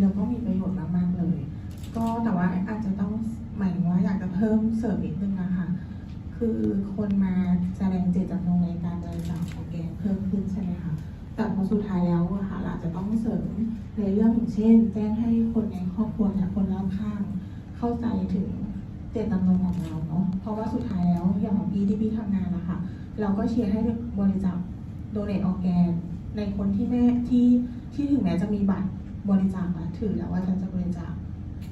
แล้วก็มีประโยชน์มากๆเลย ก็แต่ว่าอาจจะต้องหมายว่าอยากจะเพิ่มเสริมนิดนึงนะคะ คือคนมาแสดงเจตจำนงในการบริจาคของแกเพิ่มขึ้นใช่ไหมคะแต่พอสุดท้ายแล้วอะค่ะเราอาจจะต้องเสริมในเรื่องอย่างเช่น แจ้งให้คนในครอบครัวและคนรอบข้าง เข้าใจถึงเจตจำนงของเราเนาะเพราะว่าสุดท้ายแล้วอย่างของพี่ที่พี่ทำงานนะคะเราก็เชียร์ให้บริจาคโดเนทออแกนในคนที่แม่ที่ที่ถึงแม้จะมีบัตร บริจาคอะถือแล้วว่าฉันจะบริจาค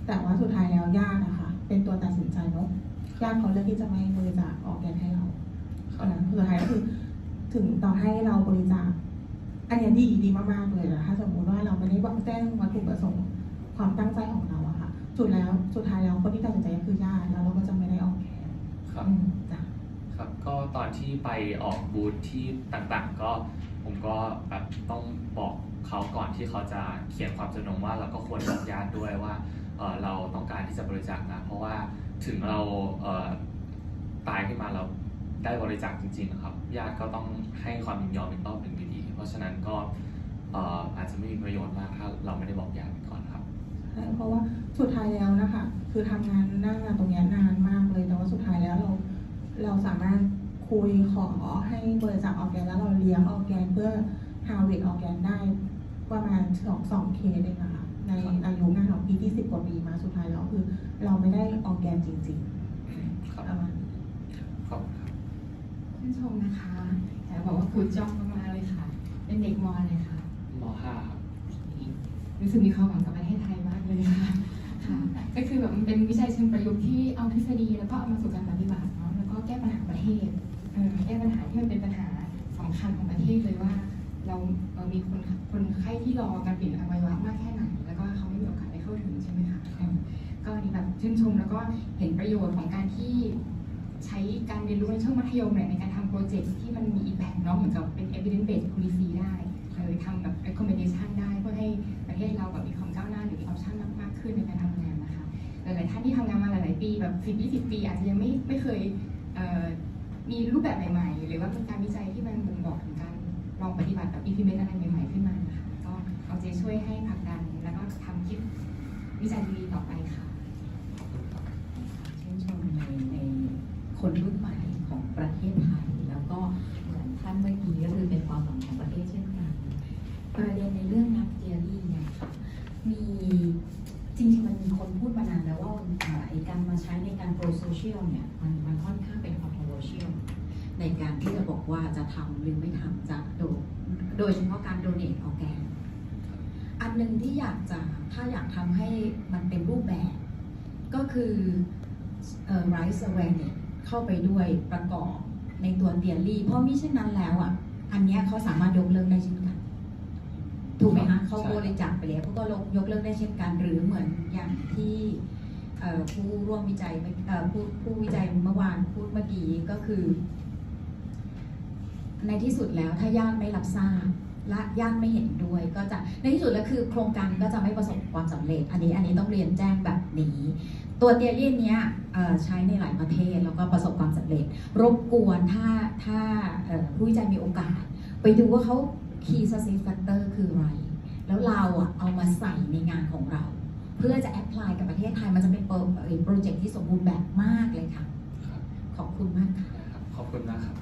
แต่ว่าสุดท้ายแล้วญาตินะคะ เป็นตัวตัดสินใจเนาะญาติเขาเลือกที่จะไม่บริจาคออร์แกนให้เราเพราะฉะนั้นสุดท้ายก็คือถึงต่อให้เราบริจาค อันเนี้ยดีดีมากๆเลยนะถ้าสมมุติว่าเราไม่ได้บอกแจ้งวัตถุประสงค์ความตั้งใจของเราอะค่ะสุดแล้วสุดท้ายแล้วคนที่ตัดสินใจก็คือญาติแล้วเราก็จะไม่ได้ออกแขนครับอืมจ้ะครับก็ตอนที่ไปออกบูธที่ต่างๆ ก็ผมก็แบบต้องบอก เขาก่อนที่เขาจะเขียนความจำนงว่าเราก็ควรบอกญาติด้วยว่าเราต้องการที่จะบริจาคนะ เพราะว่าถึงเราเตายขึ้นมาเราได้บริจาคจริงๆนะครับญาติก็ต้องให้ความยินยอมอีกรอบหนึ่งอยู่ดีเพราะฉะนั้นก็อาจจะไม่มีประโยชน์มากถ้าเราไม่ได้บอกญาติก่อนครับเพราะว่าสุดท้ายแล้วนะคะคือทำงานหน้างานตรงนี้นานมากเลย แต่ว่าสุดท้ายแล้วเราเราสามารถคุยขอให้บริจาคออร์แกนแล้วเราเลี้ยงออร์แกนเพื่อฮาวิตออร์แกนได้ ประมาณสองสองเคสเองนะคะในอายุงานของพี่ที่สิบกว่าปีมาสุดท้ายแล้วคือ เราไม่ได้ออร์แกนจริงครับๆประมาณนี้ขอบคุณครับชื่นชมนะคะแต่บอกว่าคุณจ้องมากๆเลยค่ะ เป็นเด็กมอเลยค่ะม .5 ครับรู้สึกมีความหวังกับประเทศไทยมากเลยค่ะค่ะ ก็คือแบบมันเป็นวิจัยเชิงประยุกต์ที่เอาทฤษฎีแล้วก็เอามาสู่การปฏิบัติเนาะแล้วก็แก้ปัญหาประเทศเออแก้ปัญหาที่มันเป็นปัญหาสำคัญของประเทศเลยว่า เราเรามีคนคนไข้ที่รอการเปลี่ยนอวัยวะมากแค่ไหน แล้วก็เขาไม่มีโอกาสได้เข้าถึงใช่ไหมคะก็อันนี้แบบชื่นชมแล้วก็เห็นประโยชน์ของการที่ใช้การเรียนรู้ในช่วงมัธยมเนี่ยในการทำโปรเจกต์ที่มันมี impact เนาะเหมือนกับเป็น evidence based policy ได้เออทำแบบ recommendation ได้เพื่อให้ประเทศเราแบบมีความก้าวหน้าหรือมีออปชั่นมากขึ้นในการทำงานนะคะ หลายๆท่านที่ทำงานมาหลาย ๆ ปีแบบสิบยี่สิบปี อาจจะยังไม่ไม่เคยมีรูปแบบใหม่ ๆ หรือว่าเป็น วิจัยดีต่อไปค่ะชื่นชมในในคนรุ่นใหม่ของประเทศไทย แล้วก็เหมือนท่านเมื่อกี้ก็คือเป็นความหวังของประเทศเช่นกัน ประเด็นในเรื่องนักเทียรี่เนี่ยค่ะมีจริงๆมันมีคนพูดมานานแล้วว่าเอ่อไอการมาใช้ในการโปรโซเชียลเนี่ยมันมันค่อนข้างเป็น controversial ในการที่จะบอกว่าจะทำหรือไม่ทำจะโดยโดยเฉพาะการโดเนทออแกนอั นหนึ่งที่อยากจะถ้าอยากทำให้มันเป็นรูปแบบ ก็คือเอ่อ rice awareness เข้าไปด้วยประกอบในตัวเตียรี่เพราะมิเช่นนั้นแล้วอะ อันเนี้ยเขาสามารถยกเลิกได้เช่นกัน ถูกไหมคะเขาใช่บริจาคไปแล้วเขาก็ลงยกเลิกได้เช่นกัน หรือเหมือนอย่างที่เอ่อผู้ร่วมวิจัยเมื่อเอ่อผู้ผู้วิจัยเมื่อวานพูดเมื่อกี้ก็คือ ในที่สุดแล้วถ้าญาติไม่รับทราบ และญาติไม่เห็นด้วยก็จะในที่สุดแล้วคือโครงการก็จะไม่ประสบความสำเร็จ อันนี้อันนี้ต้องเรียนแจ้งแบบนี้ ตัวเตียรี่เนี้ยเอ่อใช้ในหลายประเทศแล้วก็ประสบความสำเร็จ รบกวนถ้าถ้าเอ่อผู้วิจัยมีโอกาส ไปดูว่าเขา key success factor คืออะไร แล้วเราอะเอามาใส่ในงานของเรา เพื่อจะ apply กับประเทศไทยมันจะเป็นโปรโปรเจกต์ที่สมบูรณ์แบบมากเลยค่ะครับขอบคุณมากค่ะได้ครับขอบคุณมากครับ